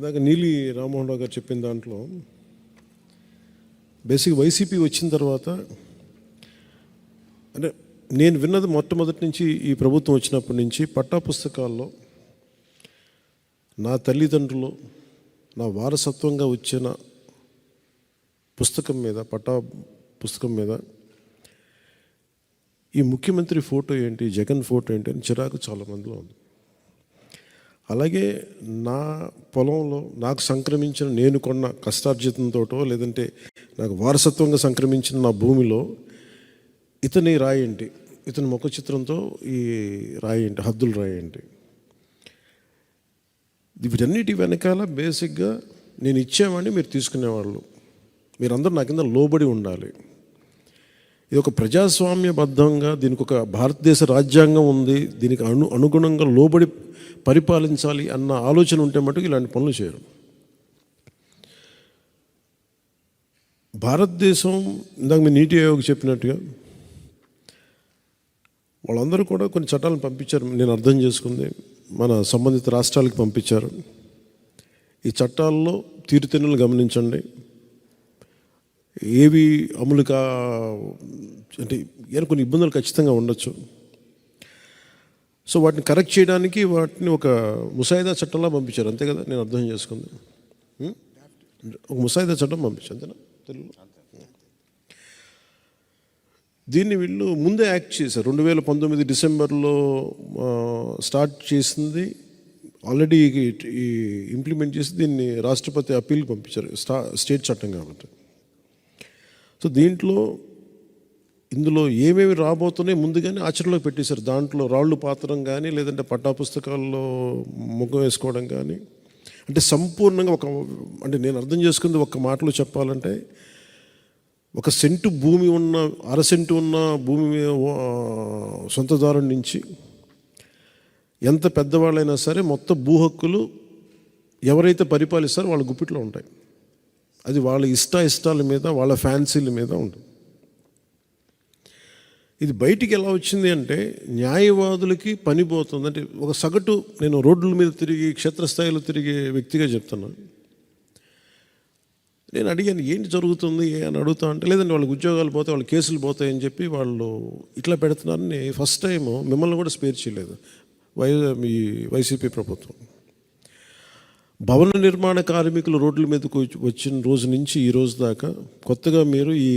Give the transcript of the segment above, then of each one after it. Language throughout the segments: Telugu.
ఇందాక నీలి రామ్మోహన్ రావు గారు చెప్పిన దాంట్లో బేసిక్ వైసీపీ వచ్చిన తర్వాత అంటే నేను విన్నది మొట్టమొదటి నుంచి ఈ ప్రభుత్వం వచ్చినప్పటి నుంచి పట్టా పుస్తకాల్లో నా తల్లిదండ్రులు నా వారసత్వంగా వచ్చిన పుస్తకం మీద పట్టా పుస్తకం మీద ఈ ముఖ్యమంత్రి ఫోటో ఏంటి జగన్ ఫోటో ఏంటి అని చిరాకు చాలామందిలో ఉంది. అలాగే నా పొలంలో నాకు సంక్రమించిన నేను కొన్న కష్టార్జితంతోటో లేదంటే నాకు వారసత్వంగా సంక్రమించిన నా భూమిలో ఇతని రాయండి ఇతని ముఖ చిత్రంతో ఈ రాయండి హద్దులు రాయండి వీటన్నిటి వెనకాల బేసిక్గా నేను ఇచ్చేవాడిని మీరు తీసుకునేవాళ్ళు. మీరందరూ నా కింద లోబడి ఉండాలి. ఇది ఒక ప్రజాస్వామ్యబద్ధంగా దీనికి ఒక భారతదేశ రాజ్యాంగం ఉంది దీనికి అను అనుగుణంగా లోబడి పరిపాలించాలి అన్న ఆలోచన ఉంటే మటుకు ఇలాంటి పనులు చేయరు. భారతదేశం ఇందాక మీ నీటి ఆయోగ్ చెప్పినట్టుగా వాళ్ళందరూ కూడా కొన్ని చట్టాలను పంపించారు నేను అర్థం చేసుకుంది మన సంబంధిత రాష్ట్రాలకు పంపించారు. ఈ చట్టాల్లో తీరుతెన్నులు గమనించండి. ఏవి అమలు కా అంటే ఏమైనా కొన్ని ఇబ్బందులు ఖచ్చితంగా ఉండొచ్చు. సో వాటిని కరెక్ట్ చేయడానికి వాటిని ఒక ముసాయిదా చట్టంలా పంపించారు. అంతే కదా? నేను అర్థం చేసుకుంది. ఒక ముసాయిదా చట్టం పంపించారు. అంతేనా? తెలుగు దీన్ని వీళ్ళు ముందే యాక్ట్ చేశారు. రెండు వేల పంతొమ్మిది డిసెంబర్లో స్టార్ట్ చేసింది ఆల్రెడీ ఈ ఇంప్లిమెంట్ చేసి దీన్ని రాష్ట్రపతి అప్పీల్కి పంపించారు. స్టా స్టేట్ చట్టం కాబట్టి. సో దీంట్లో ఇందులో ఏమేమి రాబోతున్నాయి ముందుగానే ఆచరణలో పెట్టేశారు. దాంట్లో రాళ్ళు పాత్రం కానీ లేదంటే పట్టాపుస్తకాల్లో ముఖం వేసుకోవడం కానీ అంటే సంపూర్ణంగా ఒక అంటే నేను అర్థం చేసుకుంది ఒక మాటలో చెప్పాలంటే ఒక సెంటు భూమి ఉన్న అర సెంటు ఉన్న భూమి మీద, సొంతదారుడి నుంచి ఎంత పెద్దవాళ్ళైనా సరే మొత్తం భూ హక్కులు ఎవరైతే పరిపాలిస్తారో వాళ్ళ గుప్పిట్లో ఉంటాయి. అది వాళ్ళ ఇష్ట ఇష్టాల మీద వాళ్ళ ఫ్యాన్సీల మీద ఉంటుంది. ఇది బయటికి ఎలా వచ్చింది అంటే న్యాయవాదులకి పని పోతుంది. అంటే ఒక సగటు నేను రోడ్ల మీద తిరిగి క్షేత్రస్థాయిలో తిరిగే వ్యక్తిగా చెప్తున్నాను నేను అడిగాను ఏంటి జరుగుతుంది? అని అడుగుతా అంటే లేదంటే వాళ్ళకి ఉద్యోగాలు పోతే వాళ్ళ కేసులు పోతాయని చెప్పి వాళ్ళు ఇట్లా పెడుతున్నారని ఫస్ట్ టైం మిమ్మల్ని కూడా స్పేర్ చేయలేదు. వై మీ వైసీపీ ప్రభుత్వం. భవన నిర్మాణ కార్మికులు రోడ్ల మీదకు వచ్చి- వచ్చిన రోజు నుంచి ఈ రోజు దాకా కొత్తగా మీరు ఈ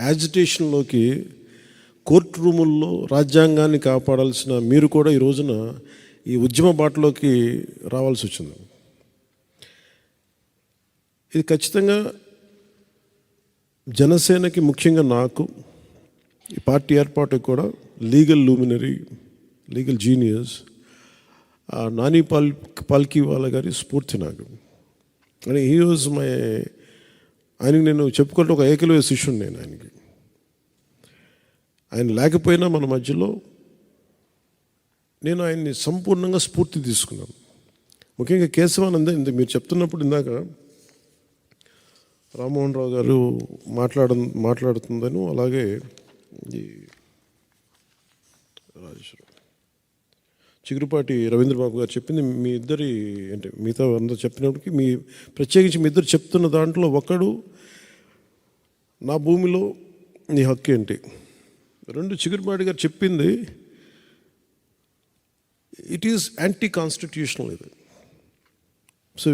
యాజిటేషన్లోకి కోర్ట్ రూముల్లో రాజ్యాంగాన్ని కాపాడాల్సిన మీరు కూడా ఈ రోజున ఈ ఉద్యమ బాటలోకి రావాల్సి వచ్చింది. ఇది ఖచ్చితంగా జనసేనకి ముఖ్యంగా నాకు ఈ పార్టీ ఏర్పాటుకు కూడా legal luminary legal genius Nani Pal Palkhivala గారి స్ఫూర్తి నాకు అని ఈ రోజు మై ఆయనకి నేను చెప్పుకుంటే ఒక ఏకలవ్య శిష్యుడు నేను ఆయనకి. ఆయన లేకపోయినా మన మధ్యలో నేను ఆయన్ని సంపూర్ణంగా స్ఫూర్తి తీసుకున్నాను. ముఖ్యంగా కేశవానంద ఇంత మీరు చెప్తున్నప్పుడు ఇందాక రామ్మోహన్ రావు గారు మాట్లాడ మాట్లాడుతుందను అలాగే రాజేశ్వరం చిగురుపాటి రవీంద్రబాబు గారు చెప్పింది మీ ఇద్దరి అంటే మిగతా అందరూ చెప్పినప్పటికీ మీ ప్రత్యేకించి మీ ఇద్దరు చెప్తున్న దాంట్లో ఒకడు నా భూమిలో నీ హక్కు ఏంటి? రెండు చిగురుపాటి గారు చెప్పింది ఇట్ ఈస్ యాంటీ కాన్స్టిట్యూషనల్ ఇది. సో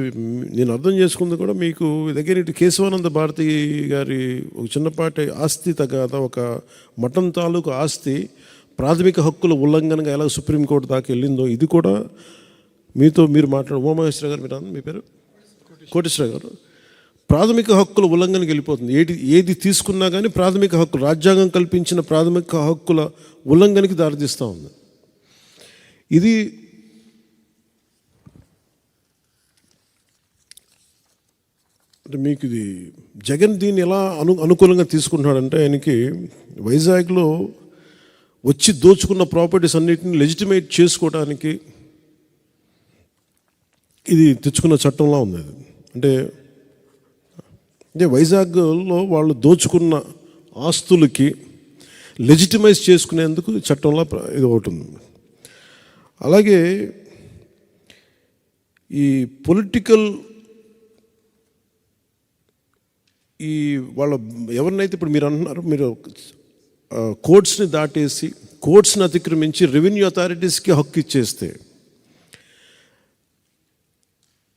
నేను అర్థం చేసుకుంది కూడా మీకు దగ్గర ఇటు కేశవానంద భారతి గారి ఒక చిన్నపాటి ఆస్తి తగాద ఒక మఠం తాలూకు ఆస్తి ప్రాథమిక హక్కుల ఉల్లంఘనగా ఎలా సుప్రీంకోర్టు దాకా వెళ్ళిందో ఇది కూడా మీతో మీరు మాట్లాడు ఉమామహేశ్వర గారు మీరు మీ పేరు? కోటేశ్వర గారు. ప్రాథమిక హక్కుల ఉల్లంఘనకి వెళ్ళిపోతుంది. ఏది ఏది తీసుకున్నా కానీ ప్రాథమిక హక్కులు రాజ్యాంగం కల్పించిన ప్రాథమిక హక్కుల ఉల్లంఘనకి దారితీస్తూ ఉంది. ఇది అంటే మీకు ఇది జగన్ దీన్ని ఎలా అను అనుకూలంగా తీసుకుంటున్నాడంటే ఆయనకి వైజాగ్లో వచ్చి దోచుకున్న ప్రాపర్టీస్ అన్నిటిని లెజిటిమేట్ చేసుకోవడానికి ఇది తెచ్చుకున్న చట్టంలా ఉంది అది. అంటే అంటే వైజాగ్లో వాళ్ళు దోచుకున్న ఆస్తులకి లెజిటిమైజ్ చేసుకునేందుకు చట్టంలో ప్ర- ఇది ఒకటి ఉంది. అలాగే ఈ పొలిటికల్ ఈ వాళ్ళ ఎవరినైతే ఇప్పుడు మీరు అంటున్నారు మీరు కోర్ట్స్ని దాటేసి కోర్ట్స్ని అతిక్రమించి రెవెన్యూ అథారిటీస్కి హక్కు ఇచ్చేస్తే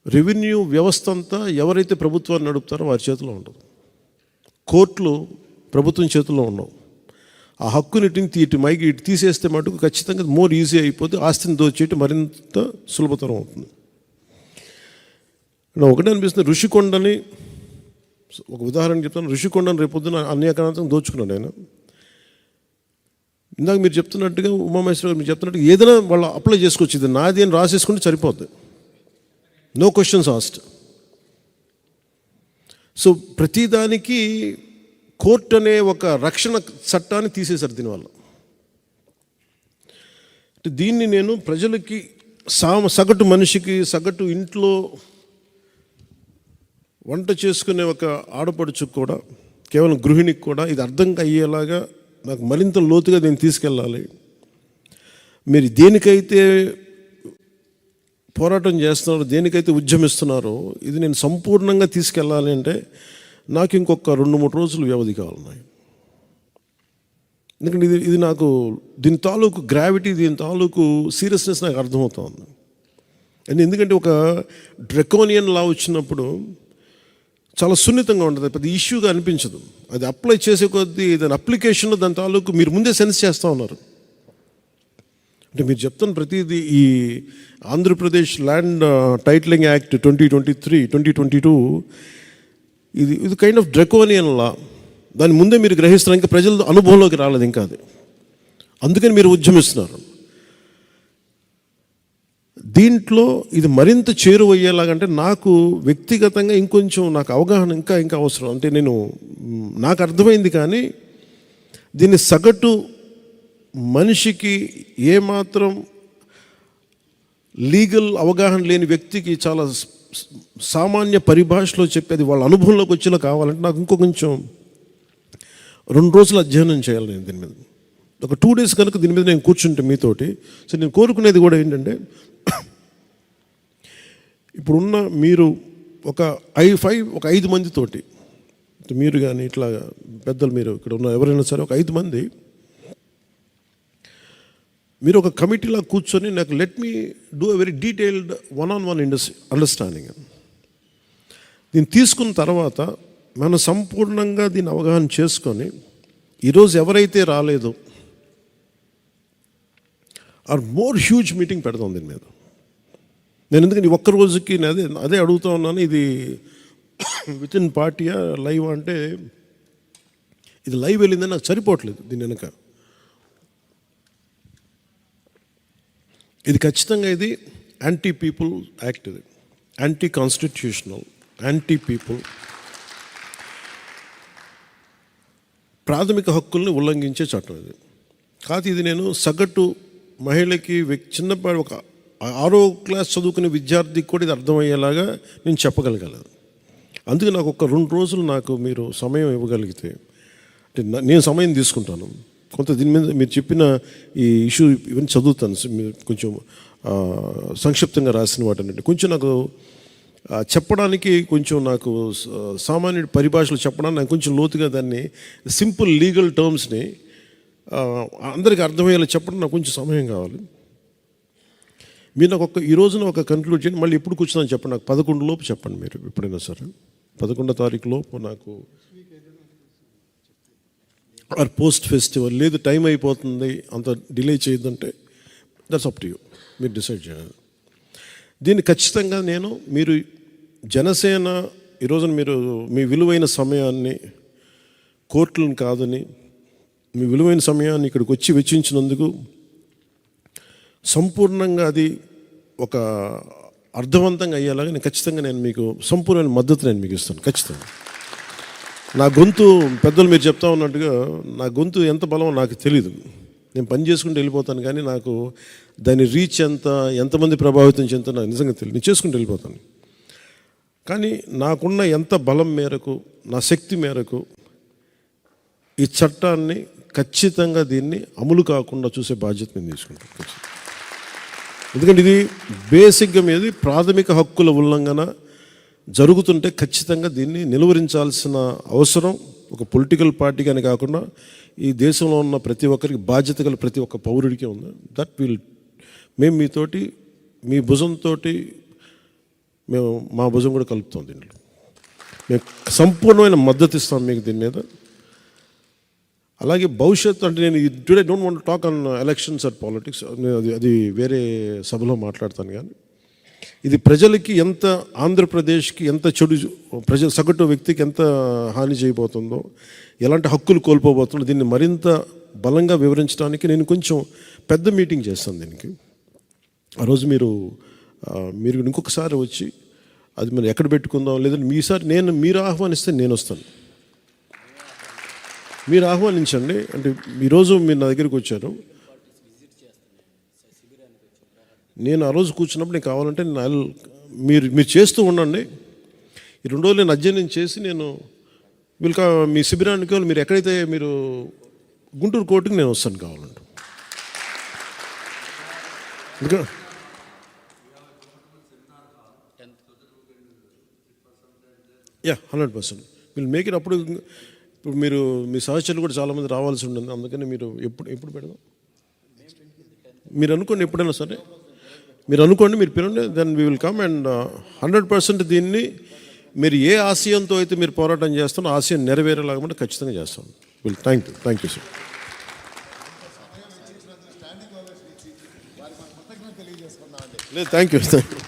రెవెన్యూ వ్యవస్థ అంతా ఎవరైతే ప్రభుత్వాన్ని నడుపుతారో వారి చేతిలో ఉండదు. కోర్టులు ప్రభుత్వం చేతిలో ఉండవు. ఆ హక్కుని ఇటు ఇటు మైకి ఇటు తీసేస్తే మటుకు ఖచ్చితంగా మోర్ ఈజీ అయిపోతే ఆస్తిని దోచేయటం మరింత సులభతరం అవుతుంది. నాకు ఒకటే అనిపిస్తుంది ఋషికొండని ఒక ఉదాహరణ చెప్తాను. ఋషికొండని రేపొద్దున అన్యాక్రాంతం దోచుకున్నాను నేను. ఇందాక మీరు చెప్తున్నట్టుగా ఉమామేశ్వర గారు మీరు చెప్తున్నట్టుగా ఏదైనా వాళ్ళు అప్లై చేసుకోవచ్చు. ఇది నాది అని రాసేసుకుంటే సరిపోద్ది. నో క్వశ్చన్స్ ఆస్ట్ సో ప్రతిదానికి కోర్ట్ అనే ఒక రక్షణ చట్టాన్ని తీసేశారు దీనివల్ల. దీన్ని నేను ప్రజలకి సామ సగటు మనిషికి సగటు ఇంట్లో వంట చేసుకునే ఒక ఆడపడుచుకు కూడా కేవలం గృహిణికి కూడా ఇది అర్థం అయ్యేలాగా నాకు మరింత లోతుగా దీన్ని తీసుకెళ్ళాలి. మీరు దేనికైతే పోరాటం చేస్తున్నారో దేనికైతే ఉద్యమిస్తున్నారో ఇది నేను సంపూర్ణంగా తీసుకెళ్ళాలి అంటే నాకు ఇంకొక రెండు మూడు రోజులు వ్యవధి కావాలి ఎందుకంటే ఇది ఇది నాకు దీని తాలూకు గ్రావిటీ దీని తాలూకు సీరియస్నెస్ నాకు అర్థమవుతుంది. అండ్ ఎందుకంటే ఒక డ్రెకోనియన్ లా వచ్చినప్పుడు చాలా సున్నితంగా ఉంటుంది పెద్ద ఇష్యూగా అనిపించదు. అది అప్లై చేసే కొద్దీ దాని అప్లికేషన్లో దాని తాలూకు మీరు ముందే సెన్స్ చేస్తూ ఉన్నారు. అంటే మీరు చెప్తున్న ప్రతిదీ ఈ Andhra Pradesh land titling act twenty twenty three twenty twenty two ఇది ఇది కైండ్ ఆఫ్ డ్రెకోనియన్ లా దాని ముందే మీరు గ్రహిస్తున్నారు ఇంకా ప్రజల అనుభవంలోకి రాలేదు ఇంకా అది. అందుకని మీరు ఉద్యమిస్తున్నారు. దీంట్లో ఇది మరింత చేరువయ్యేలాగంటే నాకు వ్యక్తిగతంగా ఇంకొంచెం నాకు అవగాహన ఇంకా ఇంకా అవసరం. అంటే నేను నాకు అర్థమైంది కానీ దీన్ని సగటు మనిషికి ఏమాత్రం లీగల్ అవగాహన లేని వ్యక్తికి చాలా సామాన్య పరిభాషలో చెప్పేది వాళ్ళ అనుభవంలోకి వచ్చేలా కావాలంటే నాకు ఇంకో కొంచెం రెండు రోజులు అధ్యయనం చేయాలి నేను దీని మీద. ఒక టూ డేస్ కనుక దీని మీద నేను కూర్చుంటే మీతోటి. సో నేను కోరుకునేది కూడా ఏంటంటే ఇప్పుడున్న మీరు ఒక ఐ ఫైవ్ ఒక ఐదు మందితోటి మీరు కానీ ఇట్లా పెద్దలు మీరు ఇక్కడ ఉన్న ఎవరైనా సరే ఒక ఐదు మంది మీరు ఒక కమిటీలా కూర్చొని నాకు let me do a very detailed one on one in depth understanding దీన్ని తీసుకున్న తర్వాత మనం సంపూర్ణంగా దీన్ని అవగాహన చేసుకొని ఈరోజు ఎవరైతే రాలేదో ఆర్ మోర్ హ్యూజ్ మీటింగ్ పెడదాం దీని మీద. నేను ఎందుకంటే ఒక్క రోజుకి నేను అదే అదే అడుగుతా ఉన్నాను ఇది విత్ ఇన్ పార్టీయా లైవ్ అంటే ఇది లైవ్ వెళ్ళిందని నాకు సరిపోవట్లేదు దీని వెనక. ఇది ఖచ్చితంగా ఇది యాంటీ పీపుల్ యాక్ట్ ఇది. యాంటీ కాన్స్టిట్యూషనల్ యాంటీ పీపుల్ ప్రాథమిక హక్కుల్ని ఉల్లంఘించే చట్టం ఇది. కాదు ఇది నేను సగటు మహిళకి చిన్నపాటి ఒక ఆరో క్లాస్ చదువుకునే విద్యార్థికి కూడా ఇది అర్థమయ్యేలాగా నేను చెప్పగలగలను అందుకే నాకు ఒక రెండు రోజులు నాకు మీరు సమయం ఇవ్వగలిగితే అంటే నేను సమయం తీసుకుంటాను. కొంత దీని మీద మీరు చెప్పిన ఈ ఇష్యూ ఇవన్నీ చదువుతాను. మీరు కొంచెం సంక్షిప్తంగా రాసిన వాటన్నిటి కొంచెం నాకు చెప్పడానికి కొంచెం నాకు సామాన్యుడి పరిభాషలో చెప్పడానికి నాకు కొంచెం లోతుగా దాన్ని సింపుల్ లీగల్ టర్మ్స్ని అందరికీ అర్థమయ్యేలా చెప్పడం నాకు కొంచెం సమయం కావాలి. మీరు నాకు ఒక ఈ రోజున ఒక కన్క్లూడ్ చేయండి మళ్ళీ ఎప్పుడు కూర్చున్నాను చెప్పండి. నాకు పదకొండు లోపు చెప్పండి మీరు ఎప్పుడైనా సరే. పదకొండో తారీఖు లోపు నాకు ఆర్ పోస్ట్ ఫెస్టివల్. లేదు టైం అయిపోతుంది. అంత డిలే చేయొద్దంటే దట్స్ అప్ టు యూ. మీరు డిసైడ్ చేయాలి. దీన్ని ఖచ్చితంగా నేను మీరు జనసేన ఈరోజున మీరు మీ విలువైన సమయాన్ని కోర్టులను కాదని మీ విలువైన సమయాన్ని ఇక్కడికి వచ్చి వెచ్చించినందుకు సంపూర్ణంగా అది ఒక అర్థవంతంగా అయ్యేలాగా నేను ఖచ్చితంగా నేను మీకు సంపూర్ణమైన మద్దతు నేను మీకు ఇస్తాను ఖచ్చితంగా. నా గొంతు పెద్దలు మీరు చెప్తా ఉన్నట్టుగా నా గొంతు ఎంత బలమో నాకు తెలియదు నేను పని చేసుకుంటూ వెళ్ళిపోతాను కానీ నాకు దాని రీచ్ ఎంత ఎంతమంది ప్రభావితం చెందుతో నాకు నిజంగా తెలియదు నేను చేసుకుంటూ వెళ్ళిపోతాను. కానీ నాకున్న ఎంత బలం మేరకు నా శక్తి మేరకు ఈ చట్టాన్ని ఖచ్చితంగా దీన్ని అమలు కాకుండా చూసే బాధ్యత నేను తీసుకుంటాను ఎందుకంటే ఇది బేసిక్గా మీద ప్రాథమిక హక్కుల ఉల్లంఘన జరుగుతుంటే ఖచ్చితంగా దీన్ని నిలువరించాల్సిన అవసరం ఒక పొలిటికల్ పార్టీగానే అని కాకుండా ఈ దేశంలో ఉన్న ప్రతి ఒక్కరికి బాధ్యత గల ప్రతి ఒక్క పౌరుడికి ఉంది. దట్ విల్ మేము మీతోటి మీ భుజంతో మేము మా భుజం కూడా కలుపుతాం దీంట్లో. మేము సంపూర్ణమైన మద్దతు ఇస్తాం మీకు దీని మీద. అలాగే భవిష్యత్తు అంటే నేను today don't want talk on elections and politics అది అది వేరే సభలో మాట్లాడతాను కానీ ఇది ప్రజలకి ఎంత ఆంధ్రప్రదేశ్కి ఎంత చెడు ప్రజ సగటు వ్యక్తికి ఎంత హాని చేయబోతుందో ఎలాంటి హక్కులు కోల్పోబోతుందో దీన్ని మరింత బలంగా వివరించడానికి నేను కొంచెం పెద్ద మీటింగ్ చేస్తాను దీనికి. ఆ రోజు మీరు మీరు ఇంకొకసారి వచ్చి అది మరి ఎక్కడ పెట్టుకుందాం లేదంటే మీసారి నేను మీరు ఆహ్వానిస్తే నేను వస్తాను. మీరు ఆహ్వానించండి. అంటే ఈరోజు మీరు నా దగ్గరికి వచ్చారు. నేను ఆ రోజు కూర్చున్నప్పుడు నేను కావాలంటే నేను మీరు మీరు చేస్తూ ఉండండి. ఈ రెండు రోజులు నేను అధ్యయనం చేసి నేను వీళ్ళకి మీ శిబిరానికి మీరు ఎక్కడైతే మీరు గుంటూరు కోర్టుకి నేను వస్తాను కావాలంటే. ఇంకా? Yeah hundred percent will make it అప్పుడు ఇప్పుడు మీరు మీ సహచరులు కూడా చాలామంది రావాల్సి ఉంటుంది అందుకని మీరు ఎప్పుడు ఎప్పుడు పెడదాం మీరు అనుకోండి ఎప్పుడైనా సరే మీరు అనుకోండి మీరు పిలండి then we will come and hundred percent దీన్ని మీరు ఏ ఆశయంతో అయితే మీరు పోరాటం చేస్తారో ఆశయం నెరవేరేలాగా కూడా ఖచ్చితంగా చేస్తాం will thank you thank you sir లేదు థ్యాంక్ యూ థ్యాంక్ యూ